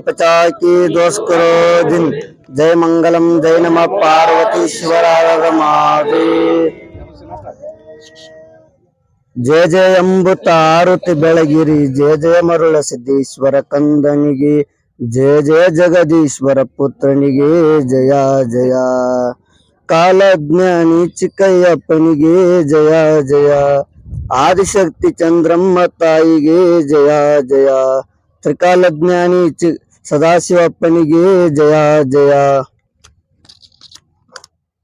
पचा की दोष करो दिन जय मंगलम जय नम पार्वतीश्वर महादेव ಜಯ ಜಯ ಎಂಬುತ್ತಾರುತಿ ಬೆಳಗಿರಿ ಜಯ ಜಯ ಮರುಳ ಸಿದ್ದೇಶ್ವರ ಕಂದನಿಗೆ ಜಯ ಜಯ ಜಗದೀಶ್ವರ ಪುತ್ರನಿಗೆ ಜಯ ಜಯ ಕಾಲಜ್ಞಾನಿ ಚಿಕ್ಕಯ್ಯಪ್ಪನಿಗೆ ಜಯ ಜಯ ಆದಿಶಕ್ತಿ ಚಂದ್ರಮ್ಮ ತಾಯಿಗೆ ಜಯ ಜಯ ತ್ರಿಕಾಲಜ್ಞಾನಿ ಚಿ ಸದಾಶಿವಪ್ಪನಿಗೆ ಜಯ ಜಯ.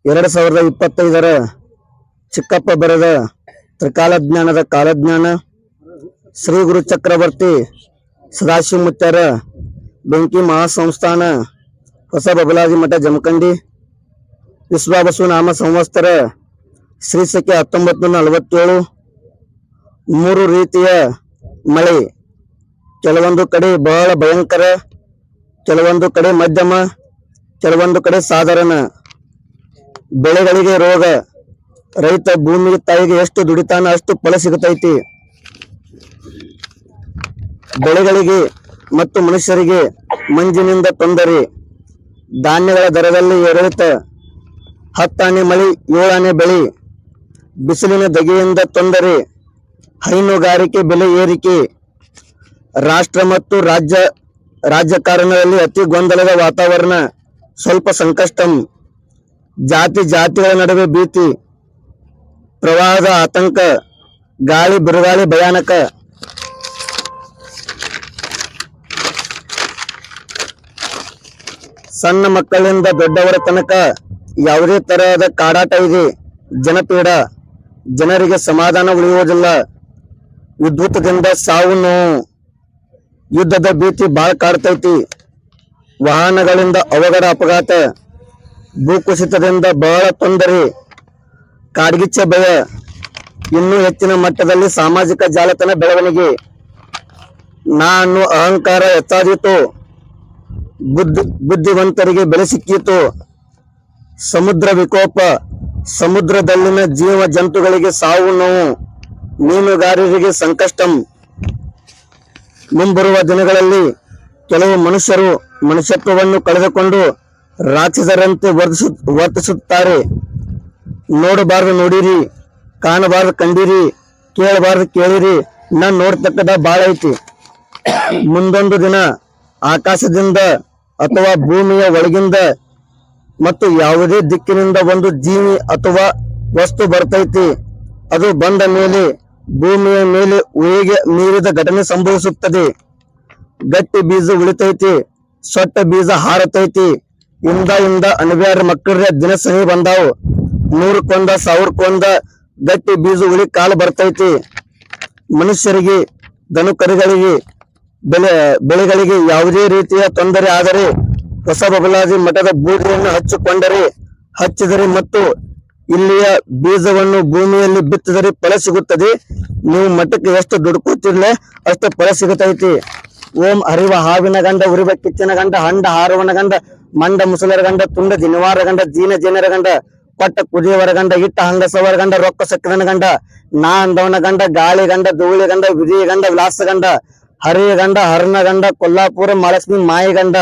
ಎರಡು ಸಾವಿರದ ಇಪ್ಪತ್ತೈದರ ಚಿಕ್ಕಪ್ಪ ಬರೆದ ತ್ರಿಕಾಲಜ್ಞಾನದ ಕಾಲಜ್ಞಾನ ಶ್ರೀ ಗುರು ಚಕ್ರವರ್ತಿ ಸದಾಶಿವ ಮುತ್ತರ ಬೆಂಕಿ ಮಹಾಸಂಸ್ಥಾನ ಹೊಸ ಬಬಲಾದಿ ಮಠ ಜಮಖಂಡಿ ವಿಶ್ವಬಸು ನಾಮ ಸಂವತ್ಸರ ಶ್ರೀ ಸಖೆ ಹತ್ತೊಂಬತ್ತು ನೂರ ನಲವತ್ತೇಳು ಮೂರು ರೀತಿಯ ಮಳೆ. ಕೆಲವೊಂದು ಕಡೆ ಬಹಳ ಭಯಂಕರ, ಕೆಲವೊಂದು ಕಡೆ ಮಧ್ಯಮ, ಕೆಲವೊಂದು ಕಡೆ ಸಾಧಾರಣ. ಬೆಳೆಗಳಿಗೆ ರೋಗ, ರೈತ ಭೂಮಿ ತಾಯಿಗೆ ಎಷ್ಟು ದುಡಿತಾನ ಅಷ್ಟು ಫಲ ಸಿಗತೈತಿ ಬೆಳೆಗಳಿಗೆ ಮತ್ತು ಮನುಷ್ಯರಿಗೆ ಮಂಜಿನಿಂದ ತೊಂದರೆ. ಧಾನ್ಯಗಳ ದರದಲ್ಲಿ ಏರಿಳಿತ. ಹತ್ತಾನೆ ಮಳೆ, ಏಳಾನೆ ಬೆಳೆ. ಬಿಸಿಲಿನ ದಗೆಯಿಂದ ತೊಂದರೆ. ಹೈನುಗಾರಿಕೆ ಬೆಲೆ ಏರಿಕೆ. ರಾಷ್ಟ್ರ ಮತ್ತು ರಾಜ್ಯ ರಾಜಕಾರಣದಲ್ಲಿ ಅತಿ ಗೊಂದಲದ ವಾತಾವರಣ, ಸ್ವಲ್ಪ ಸಂಕಷ್ಟಂ, ಜಾತಿ ಜಾತಿಗಳ ನಡುವೆ ಭೀತಿ, ಪ್ರವಾಹದ ಆತಂಕ, ಗಾಳಿ ಬಿರುಗಾಳಿ ಭಯಾನಕ. ಸಣ್ಣ ಮಕ್ಕಳಿಂದ ದೊಡ್ಡವರ ತನಕ ಯಾವುದೇ ತರಹದ ಕಾಡಾಟ ಇದೆ, ಜನಪೀಡ, ಜನರಿಗೆ ಸಮಾಧಾನ ಉಳಿಯುವುದಿಲ್ಲ. ವಿದ್ಯುತ್ದಿಂದ ಸಾವು ನೋವು. ಯುದ್ಧದ ಭೀತಿ ಬಾಳ ಕಾಡ್ತೈತಿ. ವಾಹನಗಳಿಂದ ಅವಘಡ ಅಪಘಾತ, ಭೂಕುಸಿತದಿಂದ ಬಹಳ ತೊಂದರೆ, ಕಾಡ್ಗಿಚ್ಚೆ ಭಯ. ಇನ್ನೂ ಹೆಚ್ಚಿನ ಮಟ್ಟದಲ್ಲಿ ಸಾಮಾಜಿಕ ಜಾಲತಾಣ ಬೆಳವಣಿಗೆ. ನಾನು ಅಹಂಕಾರ ಹೆಚ್ಚಾದೀತು ಬುದ್ಧಿ, ಬುದ್ಧಿವಂತರಿಗೆ ಬೆಲೆ ಸಿಕ್ಕಿತು. ಸಮುದ್ರ ವಿಕೋಪ, ಸಮುದ್ರದಲ್ಲಿನ ಜೀವ ಜಂತುಗಳಿಗೆ ಸಾವು ನೋವು, ಮೀನುಗಾರರಿಗೆ ಸಂಕಷ್ಟಂ. ಮುಂಬರುವ ದಿನಗಳಲ್ಲಿ ಕೆಲವು ಮನುಷ್ಯರು ಮನುಷ್ಯತ್ವವನ್ನು ಕಳೆದುಕೊಂಡು ರಾಕ್ಷಸರಂತೆ ವರ್ತಿಸು, ವರ್ತಿಸುತ್ತಾರೆ. ನೋಡಬಾರದು ನೋಡಿರಿ, ಕಾಣಬಾರದು ಕಂಡಿರಿ, ಕೇಳಬಾರದು ಕೇಳಿರಿ, ನಾನು ನೋಡ್ತಕ್ಕದ ಬಾಳ ಐತಿ. ಮುಂದೊಂದು ದಿನ ಆಕಾಶದಿಂದ ಅಥವಾ ಭೂಮಿಯ ಒಳಗಿಂದ ಮತ್ತು ಯಾವುದೇ ದಿಕ್ಕಿನಿಂದ ಒಂದು ಜೀವಿ ಅಥವಾ ವಸ್ತು ಬರ್ತೈತಿ. ಅದು ಬಂದ ಮೇಲೆ ಭೂಮಿಯ ಮೇಲೆ ಉಳಿಗೆ ಮೀರಿದ ಘಟನೆ ಸಂಭವಿಸುತ್ತದೆ. ಗಟ್ಟಿ ಬೀಜ ಉಳಿತೈತಿ, ಸೊಟ್ಟ ಬೀಜ ಹಾರತೈತಿ. ಇಂದ ಇಂದ ಅನವ್ಯಾರ ಮಕ್ಕಳ ದಿನ ಸಹಿ ಬಂದಾವು. ನೂರಕ್ಕೊಂದ, ಸಾವಿರಕ್ಕೊಂದ ಗಟ್ಟಿ ಬೀಜ ಉಳಿ ಕಾಲ ಬರ್ತೈತಿ. ಮನುಷ್ಯರಿಗೆ ದನುಕರಿಗಳಿಗೆ ಬೆಳೆ, ಬೆಳೆಗಳಿಗೆ ಯಾವುದೇ ರೀತಿಯ ತೊಂದರೆ ಆದರೆ ಹೊಸ ಮಠದ ಬೂದಿಯನ್ನು ಹಚ್ಚಿಕೊಂಡರೆ, ಹಚ್ಚಿದರೆ ಮತ್ತು ಇಲ್ಲಿಯ ಬೀಜವನ್ನು ಭೂಮಿಯಲ್ಲಿ ಬಿತ್ತಿದರೆ ಫಲ ಸಿಗುತ್ತದೆ. ನೀವು ಮಠಕ್ಕೆ ಎಷ್ಟು ದುಡ್ಕೋತಿರ್ಲೆ ಅಷ್ಟು ಫಲ ಸಿಗುತ್ತೈತಿ. ಓಂ ಹರಿವ ಹಾವಿನ ಗಂಡ, ಉರಿವ ಕಿಚ್ಚಿನ ಗಂಡ, ಹಂಡ ಹಾರವನ ಗಂಡ, ಮಂಡ ಮುಸಲರ ಗಂಡ, ತುಂಡ ದಿನವಾರ ಗಂಡ, ದೀನ ಜೇನರ ಗಂಡ, ಕೊಟ್ಟ ಕುದಿಯವರ ಗಂಡ, ಇಟ್ಟ ಹಂಗಸವರ ಗಂಡ, ರೊಕ್ಕ ಸಕ್ಕದನ ಗಂಡ, ನಾ ಅಂದವನ ಗಂಡ, ಗಾಳಿ ಗಂಡ, ಧೂಳಿ ಗಂಡ ವಿಧಿಯ ಗಂಡ, ವಿಲಾಸ ಗಂಡ ಹರಿಯ ಗಂಡ ಹರನ ಗಂಡ, ಕೊಲ್ಲಾಪುರ, ಮಹಾಲಕ್ಷ್ಮಿ, ಮಾಯಿ ಗಂಡ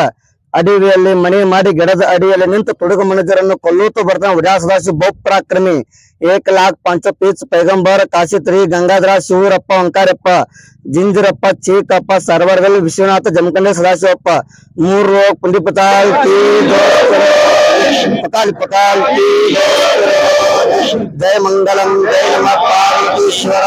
ಅಡವಿಯಲ್ಲಿ ಮನೆ ಮಾಡಿ ಗಿಡದ ಅಡಿಯಲ್ಲಿ ನಿಂತು ತುಡುಗು ಮನುಜರನ್ನು ಕೊಲ್ಲೂತು ಬರ್ತಾನೆ ವಿಡಾಸದಾಸಿ ಬೌಪ್ರಾಕ್ರಮಿ ಏಕ ಲಾಖ್ ಪಂಚ ಪೀಚ್ ಪೈಗಂಬರ್, ಕಾಶಿತ್ರಿ, ಗಂಗಾಧರ, ಶಿವರಪ್ಪ, ಓಂಕಾರಪ್ಪ ಜಿಂಜಿರಪ್ಪ ಚೀಕಪ್ಪ ಸರ್ವರದಲ್ಲಿ ವಿಶ್ವನಾಥ, ಜಮಖಂಡಿ ಸದಾಶಿವಪ್ಪ. ಮೂರು ಪುಂಡಿ ಪತಾಲ್ ಪತಾಲ್ ಜಯ ಮಂಗಲಂ ಜಯ ನಮ ಪಾರ್ವತೀಶ್ವರ.